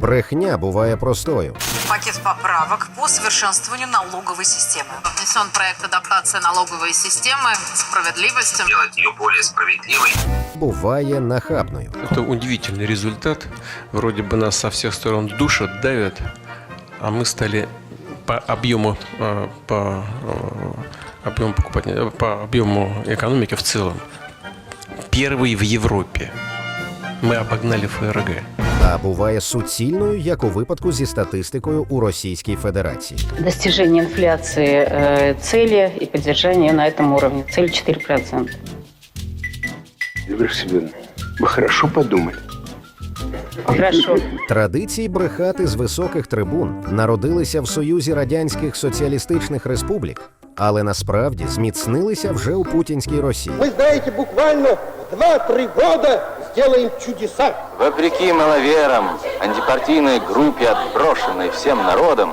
Брехня буває простою. Пакет поправок по совершенствованию налоговой системы. Внесен проект адаптации налоговой системы справедливости. делать ее более справедливой. Буває нахабною. Это удивительный результат. Вроде бы нас со всех сторон душат, давят, а мы стали по объему, э, по э, объему покупателя, по объему экономики в целом первый в Европе. Мы обогнали ФРГ. А буває суцільною, як у випадку зі статистикою у Російській Федерації. Достижение инфляции э, цели и поддержание на этом уровне. Цель 4%. Ольга Семеновна, вы хорошо подумали. Хорошо. Традиції брехати з високих трибун народилися в Союзі Радянських Соціалістичних Республік, але насправді зміцнилися вже у путінській Росії. Мы, знаете, буквально 2-3 года сделаем чудеса. Вопреки маловерам, антипартийной группе, отброшенной всем народом,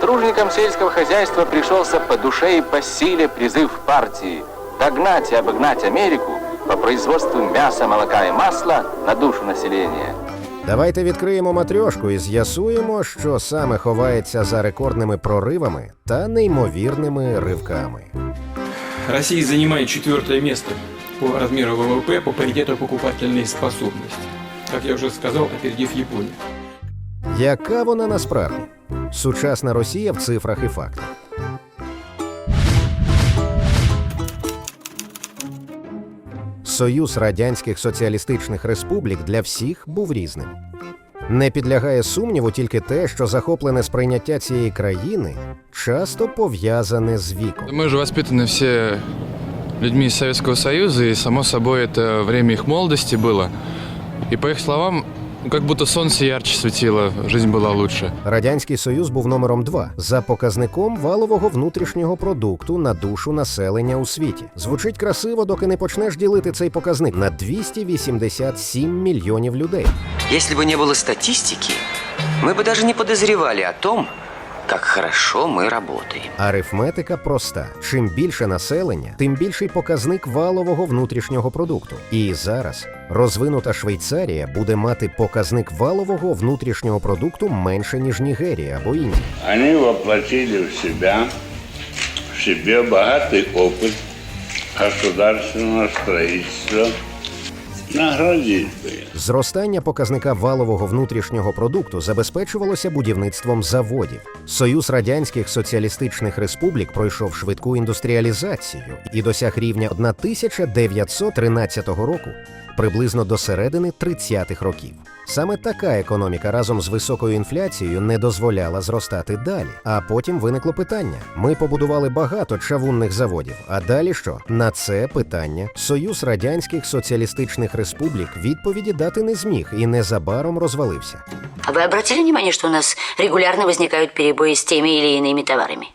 труженикам сельского хозяйства пришелся по душе и по силе призыв партии догнать и обогнать Америку по производству мяса, молока и масла на душу населения. Давайте відкриємо матрьошку і з'ясуємо, що саме ховається за рекордними проривами та неймовірними ривками. Россия занимает четвертое место по размеру ВВП по паритету покупательной способности. Как я уже сказал, опередив Японию. Яка вона насправді? Сучасна Росія в цифрах і фактах. Союз Радянських Соціалістичних Республік для всіх був різним. Не підлягає сумніву тільки те, що захоплене сприйняття цієї країни часто пов'язане з віком. Мы же воспитаны все людьми из Советского Союза, и, само собой, это время их молодости было. И, по их словам, ну, как будто солнце ярче светило, жизнь была лучше. Радянський Союз був номером 2 за показником валового внутрішнього продукту на душу населення у світі. Звучить красиво, доки не почнеш ділити цей показник на 287 мільйонів людей. Если бы не было статистики, мы бы даже не подозревали о том, как хорошо мы работаем. Арифметика проста: чим більше населення, тим більший показник валового внутрішнього продукту. І зараз розвинута Швейцарія буде мати показник валового внутрішнього продукту менше ніж Нігерія або Індія. Они воплотили в себя, в себе богатый опыт государственного строительства. Наградить бы их. Зростання показника валового внутрішнього продукту забезпечувалося будівництвом заводів. Союз радянських соціалістичних республік пройшов швидку індустріалізацію і досяг рівня 1913 року, приблизно до середини 30-х років. Саме така економіка разом з високою інфляцією не дозволяла зростати далі. А потім виникло питання: ми побудували багато чавунних заводів. А далі що? На це питання Союз радянських соціалістичних республік відповіді дати не зміг і незабаром розвалився. А вы обратили внимание, что у нас регулярно возникают перебои с теми или иными товарами?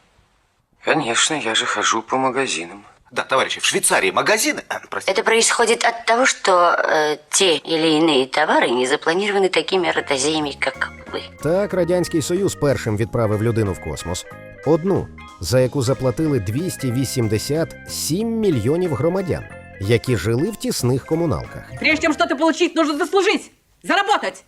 Конечно, я же хожу по магазинам. Да, товарищи, в Швейцарии магазины... а, Простите. Это происходит от того, что э, те или иные товары не запланированы такими ротозеями, как вы. Так радянський союз першим відправив людину в космос. Одну, за яку заплатили 287 мільйонів громадян, які жили в тісних комуналках. Прежде чем что-то получить, нужно заслужить, заработать.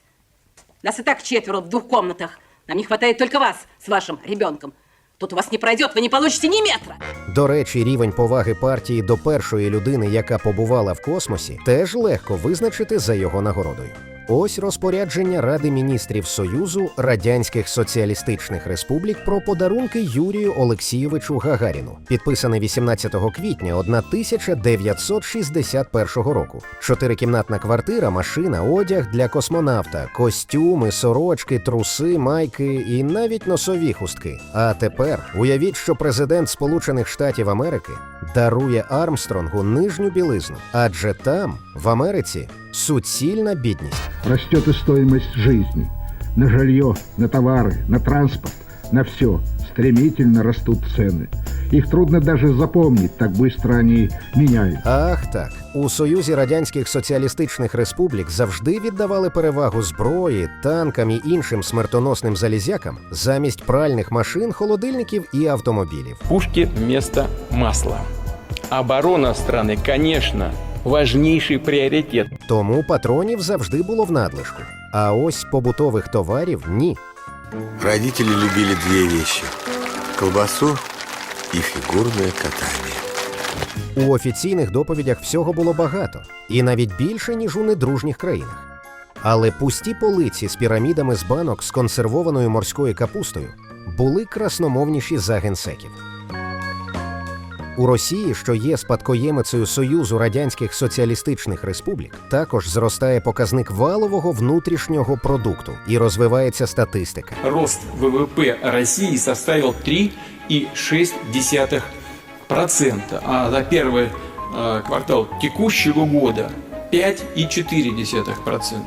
Нас и так четверо в двух комнатах. Нам не хватает только вас с вашим ребенком. Тут у вас не пройдет, ви не получите ні метра. До речі, рівень поваги партії до першої людини, яка побувала в космосі, теж легко визначити за його нагородою. Ось розпорядження Ради міністрів Союзу Радянських Соціалістичних Республік про подарунки Юрію Олексійовичу Гагаріну, підписане 18 квітня 1961 року. Чотирикімнатна квартира, машина, одяг для космонавта, костюми, сорочки, труси, майки і навіть носові хустки. А тепер уявіть, що президент Сполучених Штатів Америки дарує Армстронгу нижню білизну, адже там, в Америці, суцільна бідність. Растет и стоимость жизни. На жилье, на товары, на транспорт, на все. Стремительно растут цены. Их трудно даже запомнить, так быстро они меняются. Ах так, у Союзі Радянських Соціалістичних Республік завжди віддавали перевагу зброї, танкам і іншим смертоносним залізякам замість пральних машин, холодильників і автомобілів. Пушки вместо масла. Оборона страны, конечно, важнейший приоритет. Тому патронів завжди було в надлишку. А ось побутових товарів ні. Родители любили две вещи. Колбасу и фигурное катание. У офіційних доповідях всього було багато, і навіть більше, ніж у недружніх країнах. Але пусті полиці з пірамідами з банок з консервованою морською капустою були красномовніші за генсеків. У Росії, що є спадкоємицею Союзу Радянських Соціалістичних Республік, також зростає показник валового внутрішнього продукту і розвивається статистика. Рост ВВП России составил 3,6%, а за первый э, квартал текущего года 5,4%.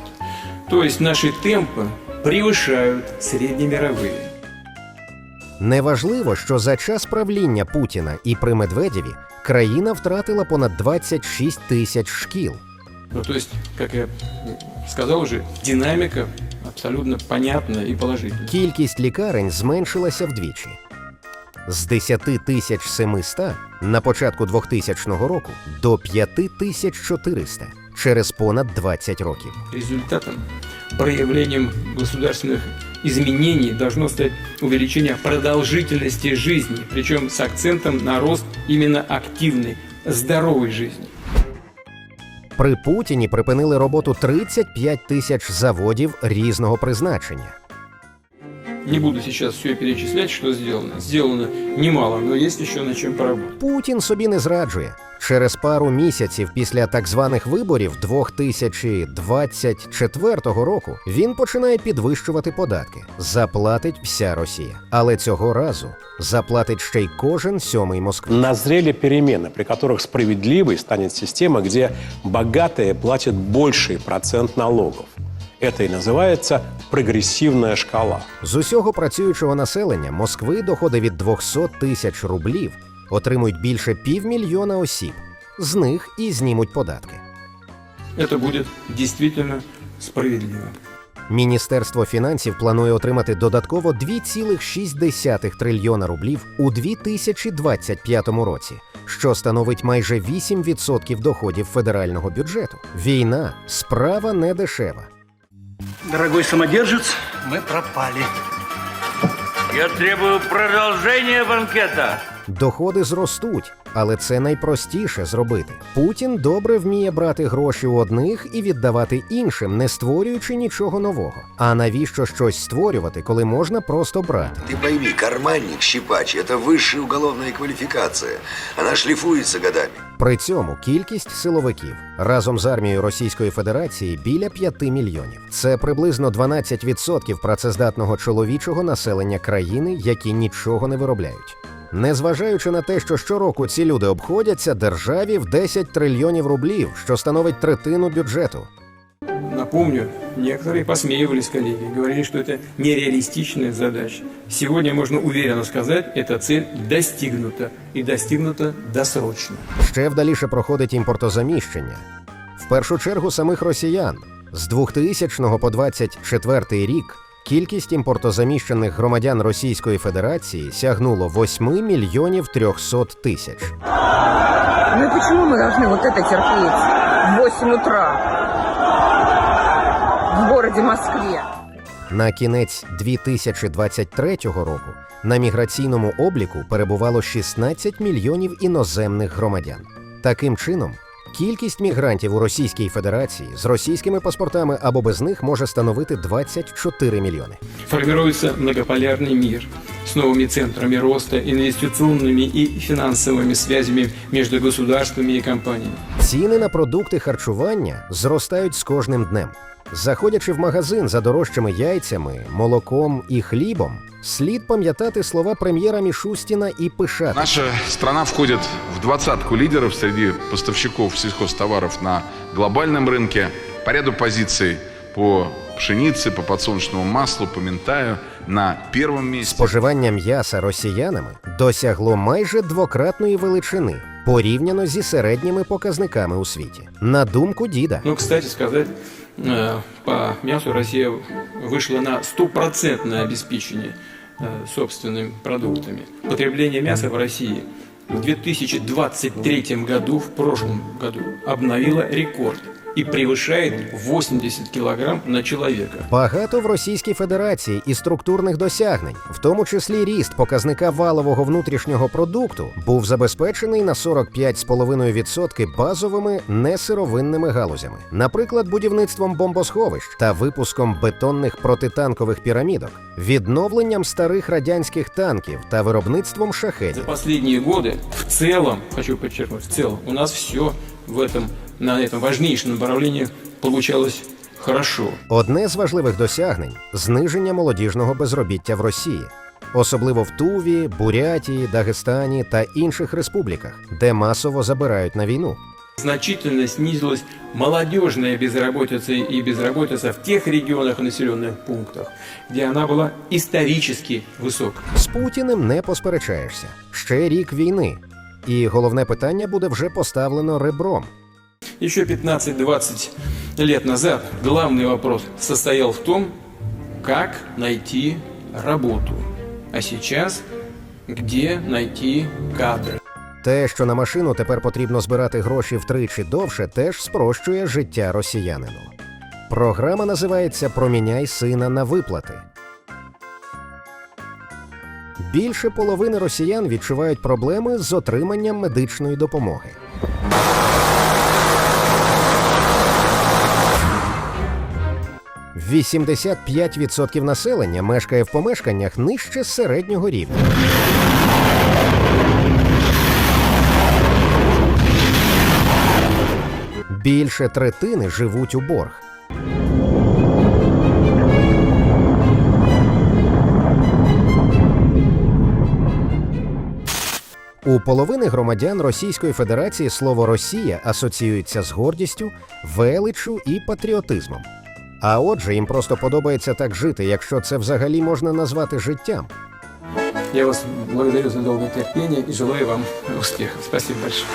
То есть наши темпы превышают среднемировые. Неважливо, що за час правління Путіна і при Медведєві країна втратила понад 26 тисяч шкіл. Ну, то есть, как я сказал уже, динамика абсолютно понятная и положительная. Кількість лікарень зменшилася вдвічі. З 10 тисяч 700 на початку 2000 року до 5400 через понад 20 років. Результатом, проявлением государственных изменений должно стать увеличение продолжительности жизни, причем с акцентом на рост именно активной, здоровой жизни. При Путіні припинили роботу 35 тисяч заводів різного призначення. Не буду сейчас все перечислять, что сделано. Сделано немало, но есть еще над чем поработать. Путін собі не зраджує. Через пару місяців після так званих виборів 2024 року він починає підвищувати податки. Заплатить вся Росія. Але цього разу заплатить ще й кожен сьомий москвич. Назрели перемены, при которых справедливой станет система, где богатые платят больший процент налогов. Это и называется прогрессивная шкала. З усього працюючого населення Москви доходи від 200 тисяч рублів отримують більше півмільйона осіб. З них і знімуть податки. Это будет действительно справедливо. Міністерство фінансів планує отримати додатково 2,6 трильйона рублів у 2025 році, що становить майже 8% доходів федерального бюджету. Війна справа не дешева. Дорогой самодержец, мы пропали. Я требую продолжения банкета. Доходи зростуть, але це найпростіше зробити. Путін добре вміє брати гроші у одних і віддавати іншим, не створюючи нічого нового. А навіщо щось створювати, коли можна просто брати? Ты пойми, карманник, щипач – это высшая уголовная квалификация. Она шлифуется годами. При цьому кількість силовиків разом з армією Російської Федерації біля 5 мільйонів. Це приблизно 12% працездатного чоловічого населення країни, які нічого не виробляють. Незважаючи на те, що щороку ці люди обходяться державі в 10 трильйонів рублів, що становить третину бюджету Напомню, некоторые посмеивались коллеги, говорили, что это нереалистичная задача. Сегодня можно уверенно сказать, эта цель достигнута и достигнута досрочно. Ще вдаліше проходить імпортозаміщення. В першу чергу самих росіян. З 2000 по 24 рік кількість імпортозаміщених громадян Російської Федерації сягнуло 8 мільйонів 300 тисяч. Ну и почему мы должны вот это терпеть в 8 утра в городе Москве? На кінець 2023 року на міграційному обліку перебувало 16 мільйонів іноземних громадян. Таким чином, кількість мігрантів у Російській Федерації з російськими паспортами або без них може становити 24 мільйони. Формируется многополярный мир с новыми центрами роста, инвестиционными и финансовыми связями между государствами и компаниями. Ціни на продукти харчування зростають з кожним днем. Заходячи в магазин за дорожчими яйцями, молоком і хлібом, слід пам'ятати слова прем'єра Мішустіна і пишати. Наша страна входит в двадцатку лидеров среди поставщиков сельхозтоваров на глобальном рынке по ряду позиций по пшенице, по подсолнечному маслу, по ментаю на первом месте. Споживання м'яса росіянами досягло майже двократної величини порівняно зі середніми показниками у світі. На думку діда, Ну, кстати сказать, э, по мясу Россия вышла на стопроцентное обеспечение э, собственными продуктами. Потребление мяса в России в 2023 году, в прошлом году, обновило рекорд. И превышает 80 килограмм на человека. Багато в Російській Федерації і структурних досягнень, в тому числі ріст показника валового внутрішнього продукту, був забезпечений на 45,5% базовими несировинними галузями, наприклад, будівництвом бомбосховищ та випуском бетонних протитанкових пірамідок, відновленням старих радянських танків та виробництвом шахетів. За последние годы в целом, хочу подчеркнуть, в целом у нас все в этом, на этом важнейшем направлении получалось хорошо. Одне з важливих досягнень зниження молодіжного безробіття в Росії, особливо в Туві, Бурятії, Дагестані та інших республіках, де масово забирають на війну. Значительно снизилась молодежная безработица и безработица в тех регионах и населенных пунктах, где она была исторически высокой. З Путіним не посперечаєшся. Ще рік війни. І головне питання буде вже поставлено ребром. Еще 15-20 лет назад главный вопрос состоял в том, как найти работу. А сейчас где найти кадры. Те, що на машину тепер потрібно збирати гроші втричі довше, теж спрощує життя росіянину. Програма називається Проміняй сина на виплати. Більше половини росіян відчувають проблеми з отриманням медичної допомоги. «85% населення мешкає в помешканнях нижче середнього рівня. Більше третини живуть у борг. У половини громадян Російської Федерації слово Росія асоціюється з гордістю, величчю і патріотизмом. А отже, їм просто подобається так жити, якщо це взагалі можна назвати життям. Я вас благодарю за довге терпіння і желаю вам успіху. Спасибо большое.